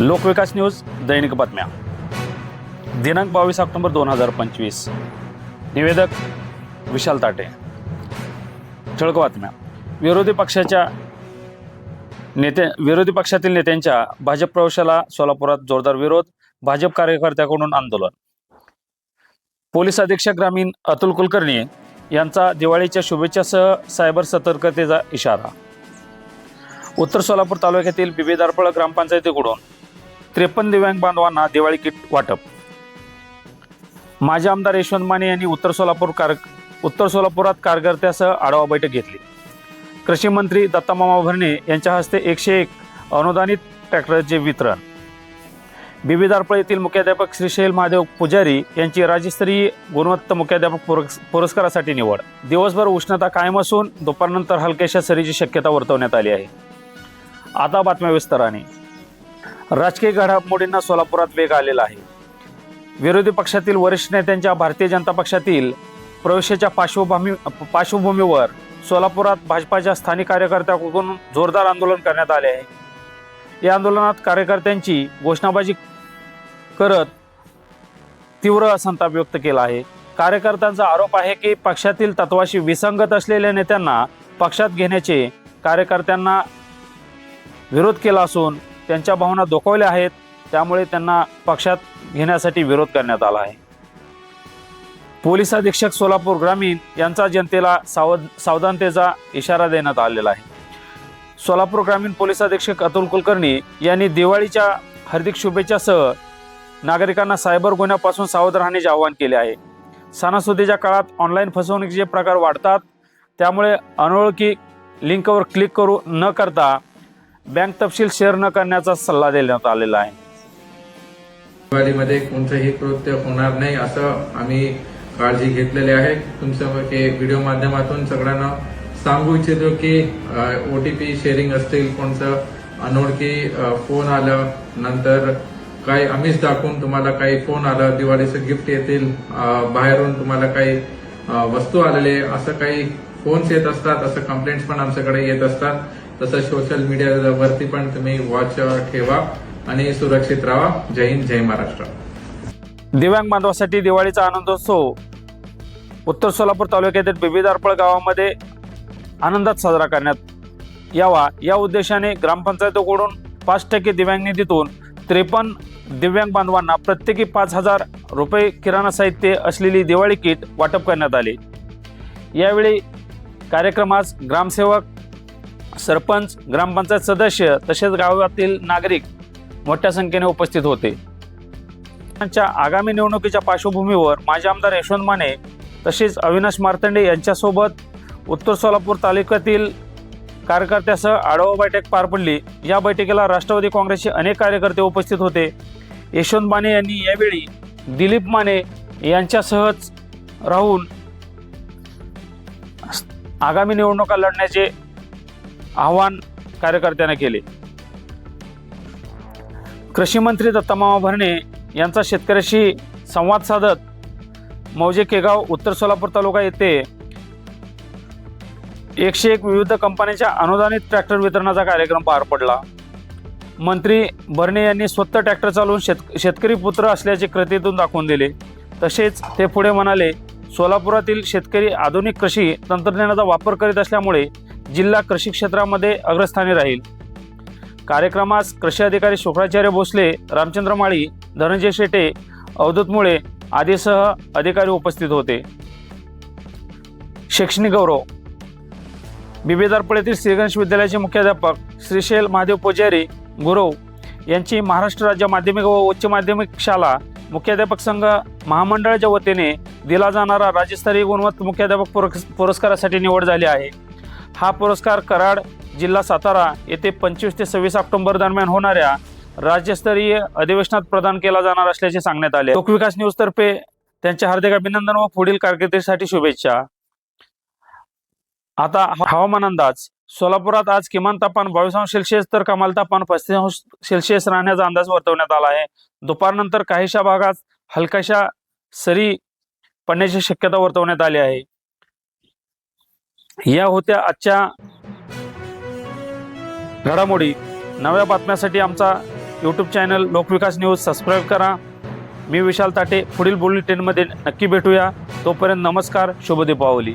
लोकविकास news दैनिक बातम्या. दिनांक बावीस ऑक्टोबर दोन हजार पंचवीस. निवेदक विशाल ताटे. ठळक बातम्या. विरोधी पक्षाच्या नेते विरोधी पक्षातील नेत्यांच्या भाजप प्रवेशाला सोलापुरात जोरदार विरोध भाजप कार्यकर्त्याकडून आंदोलन. पोलीस अधीक्षक ग्रामीण अतुल कुलकर्णी यांचा दिवाळीच्या शुभेच्छासह सायबर सतर्कतेचा इशारा. उत्तर सोलापूर तालुक्यातील बिबेदारपळ ग्रामपंचायतीकडून त्रेपन्न दिव्यांग बांधवांना दिवाळी किट वाटप. माजी आमदार यशवंत माने यांनी उत्तर सोलापूर कार उत्तर सोलापुरात कार्यकर्त्यासह आढावा बैठक घेतली. कृषी मंत्री दत्तामामा भरणे यांच्या हस्ते एकशे एक अनुदानित ट्रॅक्टरचे वितरण. बिबीदारपळ येथील मुख्याध्यापक श्रीशैल महादेव पुजारी यांची राज्यस्तरीय गुणवत्ता मुख्याध्यापक पुरस्- पुरस्कारासाठी निवड. दिवसभर उष्णता कायम असून दुपारनंतर हलक्याशा सरीची शक्यता वर्तवण्यात आली आहे. आता बातम्या विस्ताराने. राजकीय घडामोडींना सोलापुरात वेग आलेला आहे. विरोधी पक्षातील वरिष्ठ नेत्यांच्या भारतीय जनता पक्षातील प्रवेशाच्या पार्श्वभूमी पार्श्वभूमीवर सोलापुरात भाजपाच्या स्थानिक कार्यकर्त्यांकडून जोरदार आंदोलन करण्यात आले आहे. या आंदोलनात कार्यकर्त्यांची घोषणाबाजी करत तीव्र संताप व्यक्त केला आहे. कार्यकर्त्यांचा आरोप आहे की पक्षातील तत्वाशी विसंगत असलेल्या नेत्यांना पक्षात घेण्याचे कार्यकर्त्यांना विरोध केला असून त्यांच्या भावना दुखवल्या आहेत त्यामुळे त्यांना पक्षात घेण्यासाठी विरोध करण्यात आला आहे. पोलीस अधीक्षक सोलापूर ग्रामीण यांचा जनतेला सावध सावधानतेचा इशारा देण्यात आलेला आहे. सोलापूर ग्रामीण पोलीस अधीक्षक अतुल कुलकर्णी यांनी दिवाळीच्या हार्दिक शुभेच्छासह नागरिकांना सायबर गुन्ह्यापासून सावध राहण्याचे आवाहन केले आहे. सणासुदीच्या काळात ऑनलाईन फसवणुकीचे प्रकार वाढतात त्यामुळे अनोळखी लिंकवर क्लिक करू न करता बँक तपशील शेअर न करण्याचा सल्ला देण्यात आलेला आहे. दिवाळीमध्ये कोणतंही कृत्य होणार नाही असं आम्ही काळजी घेतलेली आहे. तुमचं हे व्हिडिओ माध्यमातून सगळ्यांना सांगू इच्छितो की ओ टी पी शेअरिंग असतील कोणतं अनोळखी फोन आलं नंतर काही आम्हीच दाखवून तुम्हाला काही फोन आलं दिवाळीचं गिफ्ट येतील बाहेरून तुम्हाला काही वस्तू आलेले असं काही फोन्स येत असतात असं कंप्लेंट्स पण आमच्याकडे येत असतात. तसं सोशल मीडियावरती पण तुम्ही वॉच ठेवा आणि सुरक्षित राहा. जय हिंद जय महाराष्ट्र. दिव्यांग बांधवासाठी दिवाळीचा आनंदोत्सव. उत्तर सोलापूर तालुक्यातील बिबीदारपळ गावामध्ये आनंदात साजरा करण्यात यावा. या उद्देशाने ग्रामपंचायतीकडून पाच टक्के दिव्यांग निधीतून त्रेपन्न दिव्यांग बांधवांना प्रत्येकी पाच हजार रुपये किराणा साहित्य असलेली दिवाळी किट वाटप करण्यात आले. यावेळी कार्यक्रमास ग्रामसेवक सरपंच ग्रामपंचायत सदस्य तसेच गावातील नागरिक मोठ्या संख्येने उपस्थित होते. त्यांच्या आगामी निवडणुकीच्या पार्श्वभूमीवर माजी आमदार यशवंत माने तसेच अविनाश मार्तंडे यांच्यासोबत उत्तर सोलापूर तालुक्यातील कार्यकर्त्यासह आढावा बैठक पार पडली. या बैठकीला राष्ट्रवादी काँग्रेसचे अनेक कार्यकर्ते उपस्थित होते. यशवंत माने यांनी यावेळी दिलीप माने यांच्यासहच राहून आगामी निवडणुका लढण्याचे आवाहन कार्यकर्त्यांना केले. कृषी मंत्री दत्तामामा भरणे यांचा शेतकऱ्याशी संवाद साधत मौजे केगाव उत्तर सोलापूर तालुका येथे एकशे एक विविध कंपन्यांच्या अनुदानित ट्रॅक्टर वितरणाचा कार्यक्रम पार पडला. मंत्री भरणे यांनी स्वतः ट्रॅक्टर चालवून शेत शेतकरी पुत्र असल्याचे कृतीतून दाखवून दिले. तसेच ते पुढे म्हणाले सोलापुरातील शेतकरी आधुनिक कृषी तंत्रज्ञानाचा वापर करीत असल्यामुळे जिल्हा कृषी क्षेत्रामध्ये अग्रस्थानी राहील. कार्यक्रमास कृषी अधिकारी शुक्राचार्य भोसले रामचंद्र माळी धनंजय शेटे अवधूत मुळे आदीसह अधिकारी उपस्थित होते. शैक्षणिक गौरव. बिबेदारपळेतील श्रीगणेश विद्यालयाचे मुख्याध्यापक श्रीशैल महादेव पुजारी गुरव यांची महाराष्ट्र राज्य माध्यमिक व उच्च माध्यमिक शाळा मुख्याध्यापक संघ महामंडळाच्या वतीने दिला जाणारा राज्यस्तरीय गुणवत्ता मुख्याध्यापक पुरस्- पुरस्कारासाठी निवड झाली आहे. हा पुरस्कार कराड जिल्हा सातारा येथे पंचवीस ते सव्वीस ऑक्टोबर दरम्यान होणाऱ्या राज्यस्तरीय अधिवेशनात प्रदान केला जाणार असल्याचे सांगण्यात आले. लोकविकास न्यूजतर्फे त्यांचे हार्दिक अभिनंदन व पुढील कारकिर्दीसाठी शुभेच्छा. आता हवामान अंदाज. सोलापुरात आज किमान तापमान बावीस अंश सेल्सिअस तर कमाल तापमान पस्तीस अंश सेल्सिअस राहण्याचा अंदाज वर्तवण्यात आला आहे. दुपारनंतर काहीशा भागात हलकाशा सरी पडण्याची शक्यता वर्तवण्यात आली आहे. या होत्या आजच्या घडामोडी. नव्या बातम्यासाठी आमचा YouTube channel Lokvikas news subscribe करा. मी विशाल ताटे पुढील बुलेटिनमध्ये नक्की भेटूया. तोपर्यंत नमस्कार शुभ दीपावली